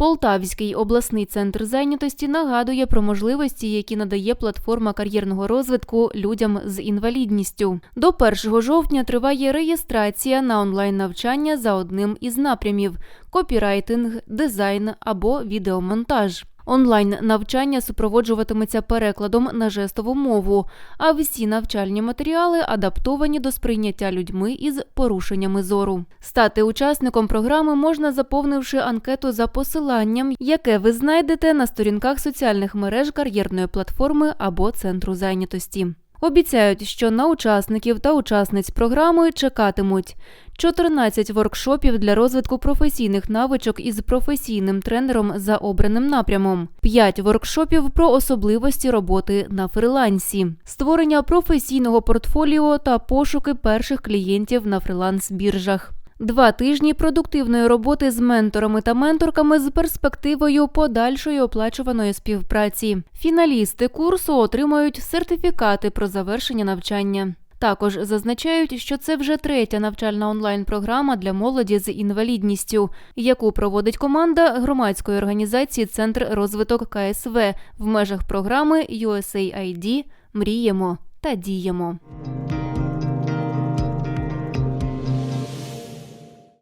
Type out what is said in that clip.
Полтавський обласний центр зайнятості нагадує про можливості, які надає платформа кар'єрного розвитку людям з інвалідністю. До 1 жовтня триває реєстрація на онлайн навчання за одним із напрямів: копірайтинг, дизайн або відеомонтаж. Онлайн навчання супроводжуватиметься перекладом на жестову мову, а всі навчальні матеріали адаптовані до сприйняття людьми із порушеннями зору. Стати учасником програми можна заповнивши анкету за посиланням, яке ви знайдете на сторінках соціальних мереж кар'єрної платформи або центру зайнятості. Обіцяють, що на учасників та учасниць програми чекатимуть 14 воркшопів для розвитку професійних навичок із професійним тренером за обраним напрямом, 5 воркшопів про особливості роботи на фрилансі, створення професійного портфоліо та пошуки перших клієнтів на фриланс-біржах. Два тижні продуктивної роботи з менторами та менторками з перспективою подальшої оплачуваної співпраці. Фіналісти курсу отримають сертифікати про завершення навчання. Також зазначають, що це вже третя навчальна онлайн-програма для молоді з інвалідністю, яку проводить команда громадської організації Центр розвиток КСВ в межах програми USAID Мріємо та діємо.